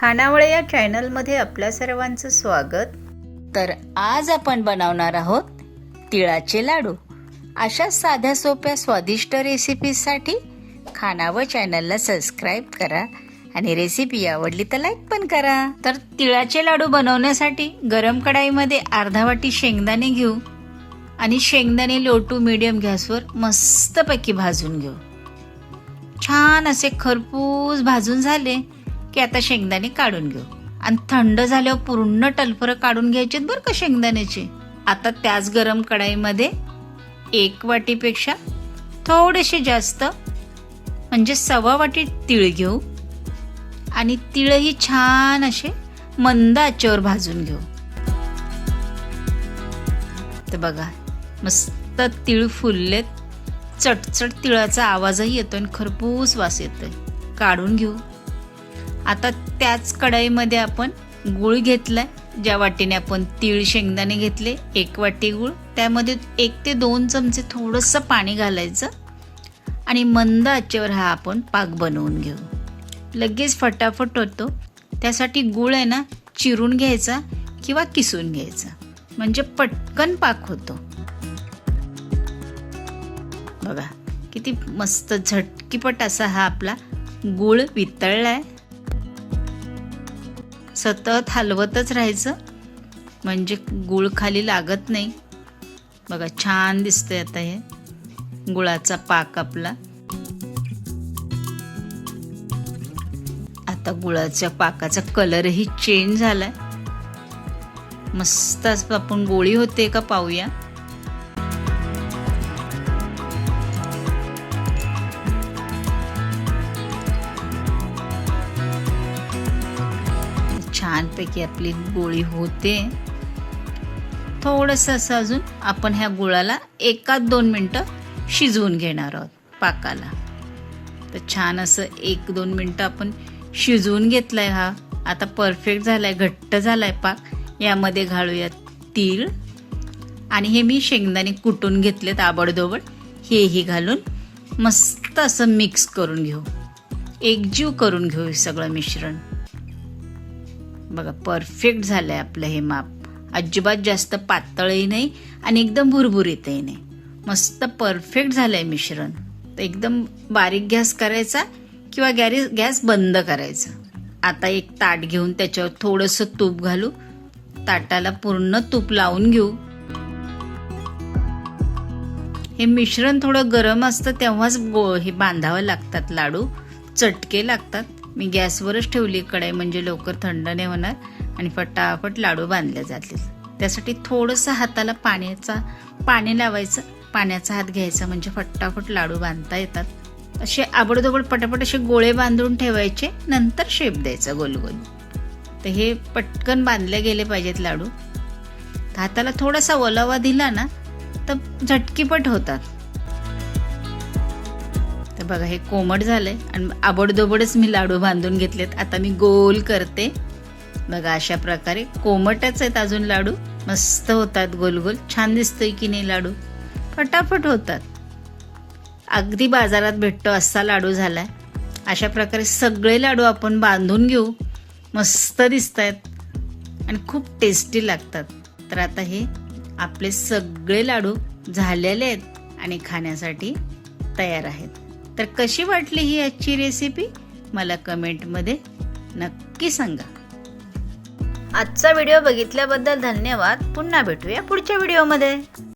खानावळे या चॅनलमध्ये आपल्या सर्वांचं स्वागत. तर आज आपण बनवणार आहोत तिळाचे लाडू. अशा साध्या सोप्या स्वादिष्ट रेसिपीसाठी खानावळ चॅनलला सबस्क्राईब करा आणि रेसिपी आवडली तर लाईक पण करा. तर तिळाचे लाडू बनवण्यासाठी गरम कढाईमध्ये अर्धा वाटी शेंगदाणे घेऊ आणि शेंगदाणे लो टू मिडियम गॅसवर मस्तपैकी भाजून घेऊ. छान असे खरपूस भाजून झाले. की आता शेंगदाणे काढून घेऊ. आणि थंड झाल्यावर पूर्ण टलफरं काढून घ्यायचे बरं का शेंगदाण्याचे? आता त्याच गरम कढाईमध्ये एक वाटीपेक्षा थोडेसे जास्त म्हणजे सव्वा वाटी तीळ घेऊ. आणि तीळही छान असे मंद आचेवर भाजून घेऊ. तर बघा मस्त तीळ फुललेत. चटचट तिळाचा आवाजही येतोय आणि खरपूस वास येतोय. काढून घेऊ. आता त्याच कढाईमध्ये आपण गूळ घेतलाय. ज्या वाटीने आपण तीळ शेंगदाणे घेतले एक वाटी गूळ. त्यामध्ये एक ते दोन चमचे थोडंसं पाणी घालायचं. आणि मंद आचेवर हा आपण पाक बनवून घेऊ. लगेच फटाफट होतो. त्यासाठी गूळ आहे ना चिरून घ्यायचा किंवा किसून घ्यायचा. म्हणजे पटकन पाक होतो. बघा किती मस्त झटकीपट असा हा आपला गूळ आहे सतत हलवतच राहायचं. म्हणजे गूळ खाली लागत नाही. बघा छान दिसतंय आता हे. गुळाचा पाक आपला. आता गुळाच्या पाकाचा कलरही चेंज झालाय. मस्त आपण गोळी होते का पाहूया. छानपैकी आपली गोळी होते. थोडंसं असं अजून आपण ह्या गुळाला एकाच दोन मिनटं शिजवून घेणार आहोत पाकाला. तर छान असं एक दोन मिनटं आपण शिजवून घेतलाय हा. आता परफेक्ट झालाय घट्ट झालाय पाक. यामध्ये घालूया तीळ. आणि हे मी शेंगदाणे कुटून घेतलेत आबडदोबड हेही घालून मस्त असं मिक्स करून घेऊ. एकजीव करून घेऊ सगळं मिश्रण. बघा परफेक्ट झालं आहे आपलं हे माप. अजिबात जास्त पातळही नाही आणि एकदम भुरभुरीतही नाही. मस्त परफेक्ट झालं आहे मिश्रण. तर एकदम बारीक गॅस करायचा किंवा गॅरी गॅस बंद करायचा. आता एक ताट घेऊन त्याच्यावर थोडंसं तूप घालू. ताटाला पूर्ण तूप लावून घेऊ. हे मिश्रण थोडं गरम असतं तेव्हाच हे बांधावं लागतात लाडू. चटके लागतात. मी गॅसवरच ठेवली कढाई म्हणजे लवकर थंड नाही होणार आणि फटाफट लाडू बांधले जातील. त्यासाठी थोडंसं हाताला पाण्याचा पाणी लावायचं पाण्याचा हात घ्यायचा म्हणजे फटाफट लाडू बांधता येतात. असे आबडदोबड पटापट असे गोळे बांधून ठेवायचे नंतर शेप द्यायचा गोल गोल. तर हे पटकन बांधले गेले पाहिजेत लाडू. हाताला थोडासा ओलावा दिला ना तर झटकीपट होतात. बघा हे कोमट झालंय. आणि आबडदोबडच मी लाडू बांधून घेतलेत. आता मी गोल करते. बघा अशा प्रकारे कोमटच आहेत अजून लाडू. मस्त होतात गोल गोल. छान दिसतोय की नाही लाडू? फटाफट होतात. अगदी बाजारात भेटतो असा लाडू झाला आहे अशा प्रकारे सगळे लाडू आपण बांधून घेऊ. मस्त दिसत आहेत आणि खूप टेस्टी लागतात. तर आता हे आपले सगळे लाडू झालेले आहेत आणि खाण्यासाठी तयार आहेत. तर कशी वाटली ही आजची रेसिपी मला कमेंटमध्ये नक्की सांगा. आजचा व्हिडिओ बघितल्याबद्दल धन्यवाद. पुन्हा भेटूया पुढच्या व्हिडिओमध्ये